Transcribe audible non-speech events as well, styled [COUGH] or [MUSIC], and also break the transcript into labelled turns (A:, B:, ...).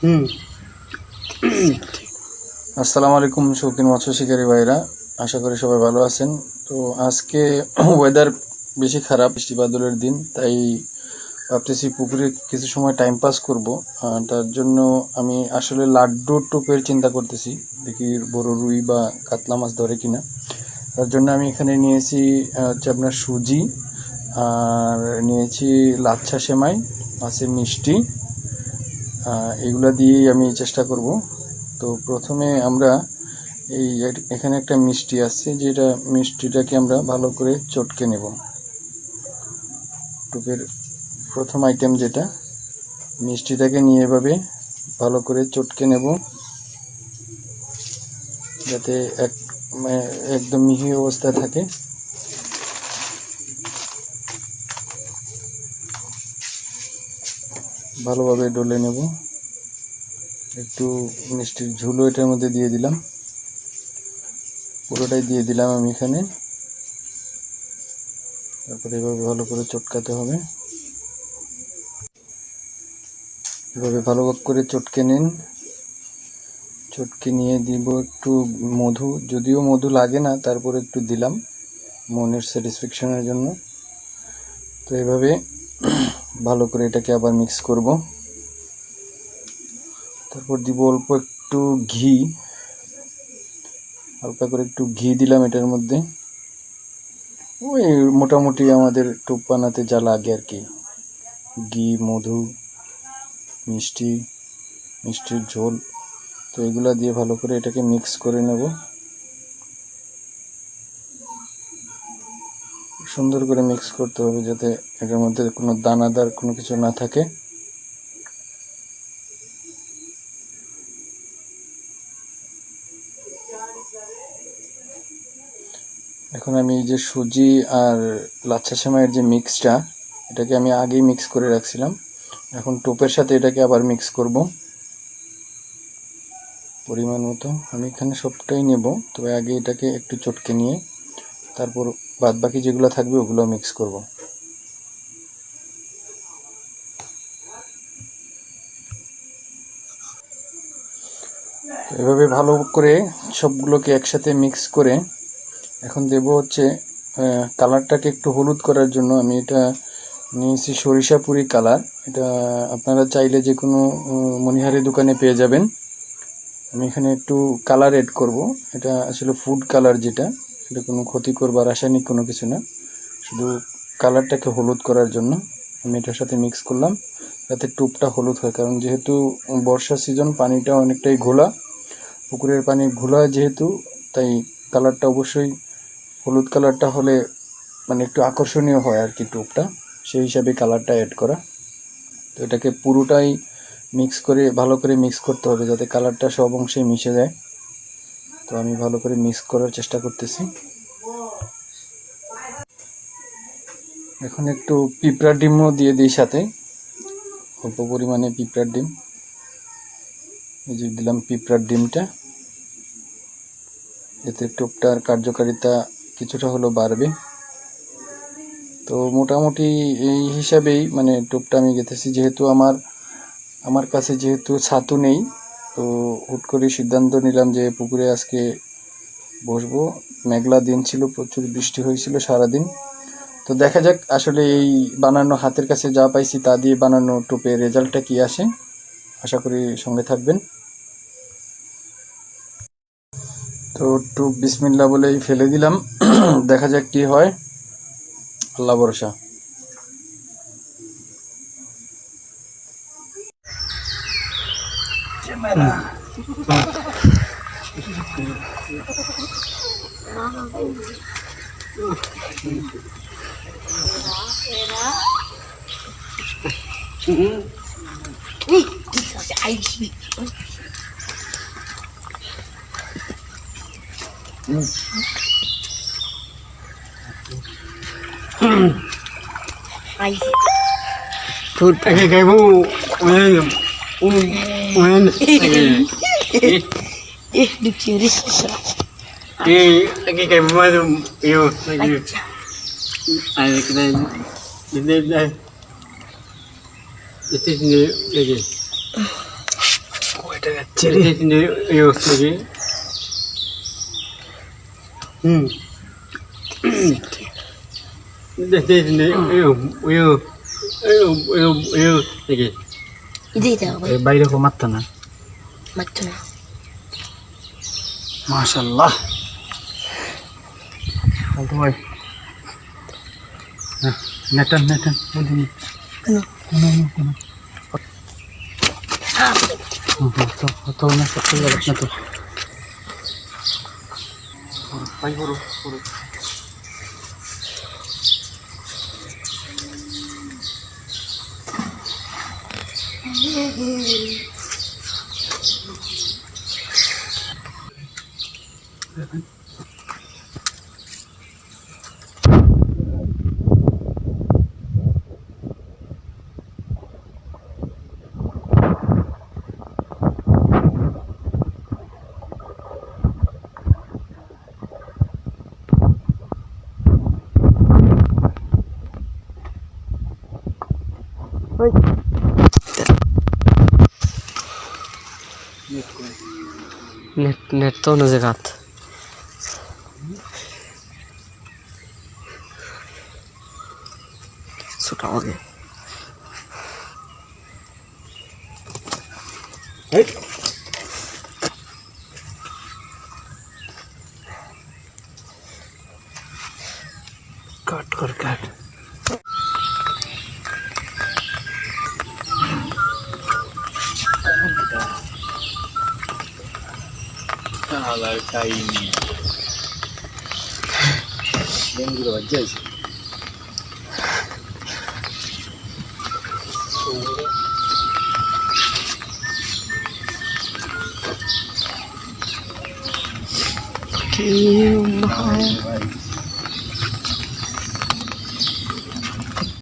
A: হুম
B: আসসালামু আলাইকুম শৌখিন মৎস্য শিকারী ভাইরা আশা করি সবাই ভালো আছেন তো আজকে ওয়েদার বেশি খারাপ বৃষ্টি বাদলের দিন তাই ভাবতেছি পুকুরে কিছু সময় টাইম পাস করব তার জন্য আমি আসলে লাড্ডু টোপের চিন্তা করতেছি দেখি বড় রুই বা কাতলা মাছ ধরে কিনা তার জন্য আমি এখানে নিয়েছি হচ্ছে আপনার সুজি, আর নিয়েছি লাচ্ছা সেমাই, আছে মিষ্টি এগুলো দিয়েই আমি চেষ্টা করব। তো প্রথমে আমরা এই এখানে একটা মিষ্টি আছে, যেটা মিষ্টিটাকে আমরা ভালো করে চটকে নেব। টুপের প্রথম আইটেম যেটা, মিষ্টিটাকে নিয়ে এভাবে ভালো করে চটকে নেব, যাতে এক একদম মিহি অবস্থায় থাকে। ভালোভাবে ডলে নেব। একটু মিষ্টির ঝুলো এটার মধ্যে দিয়ে দিলাম। পুরোটাই দিয়ে দিলাম আমি এখানে। তারপরে এভাবে ভালো করে চটকাতে হবে। এভাবে ভালো করে চটকে নিন। চটকে নিয়ে দিব একটু মধু, যদিও মধু লাগে না, তারপরে একটু দিলাম মনের স্যাটিসফ্যাকশনের জন্য। তো এভাবে ভালো করে এটাকে আবার মিক্স করব। তারপর দিব অল্প একটু ঘি, হালকা করে একটু ঘি দিলাম এটার মধ্যে। ওই মোটামুটি আমাদের টোপ বানাতে যা লাগে আর কি। ঘি, মধু, মিষ্টি, মিষ্টির ঝোল। তো এগুলা দিয়ে ভালো করে এটাকে মিক্স করে নেব। সুন্দর করে মিক্স করতে হবে যাতে এটার মধ্যে কোনো দানাদার কোনো কিছু না থাকে। এখন আমি এই যে সুজি আর লাচ্ছা সেমাইয়ের যে মিক্সটা এটাকে আমি আগেই মিক্স করে রাখছিলাম। এখন টোপের সাথে এটাকে আবার মিক্স করব। পরিমাণ মতো। আমি এখানে সবটাই নেব, তবে আগে এটাকে একটু চটকে নিয়ে তারপর বাদ বাকি যেগুলো থাকবে ওগুলো মিক্স করব। এভাবে ভালো করে সবগুলোকে একসাথে মিক্স করে এখন দেব হচ্ছে কালারটাকে একটু হলুদ করার জন্য। আমি এটা নিয়েছি সরিষাপুরি কালার এটা আপনারা চাইলে যে কোনো মনিহারি দোকানে পেয়ে যাবেন। আমি এখানে একটু কালার এড করব। এটা আসলে ফুড কালার যেটা, এটা কোনো ক্ষতিকর বা রাসায়নিক কোনো কিছু না। শুধু কালারটাকে হলুদ করার জন্য আমি এটার সাথে মিক্স করলাম। যাতে টুপটা হলুদ হয়, কারণ যেহেতু বর্ষা সিজন পানিটা অনেকটাই ঘোলা। পুকুরের পানি ঘোলা যেহেতু, তাই কালারটা অবশ্যই হলুদ কালারটা হলে মানে একটু আকর্ষণীয় হয় আর কি টুপটা। সেই হিসাবে কালারটা অ্যাড করা। তো এটাকে পুরোটাই মিক্স করে, ভালো করে মিক্স করতে হবে যাতে কালারটা সব অংশে মিশে যায়। তো আমি ভালো করে মিক্স করার চেষ্টা করতেছি। এখন একটু পিঁপড়ার ডিমও দিয়ে দিই সাথে। অল্প পরিমাণে পিঁপড়ার ডিম। এই যে দিলাম পিঁপড়ার ডিমটা। এতে টোপটার কার্যকারিতা কিছুটা হলেও বাড়বে। তো মোটামুটি এই হিসাবেই মানে টোপটা আমি গেঁথেছি। যেহেতু আমার আমার কাছে যেহেতু ছাতু নেই, তো হুট করে সিদ্ধান্ত নিলাম যে পুকুরে আজকে বসবো। মেঘলা দিন ছিল, প্রচুর বৃষ্টি হয়েছিল সারাদিন। তো দেখা যাক আসলে এই বানানো হাতের কাছে যা পাইছি তা দিয়ে বানানো টোপের রেজাল্টটা কি আসে। আশা করি সঙ্গে থাকবেন। তো একটু বিসমিল্লা বলেই ফেলে দিলাম। [CLEARS THROAT] দেখা যাক কি হয়। আল্লাহ ভরসা। Ừ.
A: Thôi, cái cái vụ Hmm. Mana? Eh.
C: Eh. Eh,
A: lagi kayak buat tu. Yo, lagi. Ada kena. Ini dah. Itu sendiri lagi.
B: Kuat agak
A: ciri. Itu sendiri. Yo, lagi. Hmm. Ini dah sendiri. Yo, yo. Yo, yo, yo. Lagi. সিনে এই এই এই এই এই এই
C: দিতে হবে
B: বাইরে কমাত্তা না
C: মারতো না
B: মাশাল্লাহ বলতো ভাই হ্যাঁ নেটান নেটান বুঝিনি
C: কেন
B: তো তো না সত্যি গেল না তো ভাই বড় বড়
D: Mm-hmm. নেট নেট তো অন্য জায়গাত
B: ছোটা হবে Hey. কালার কাইনি ডেঙ্গুর বাজ্যা আছে
C: কি ভাই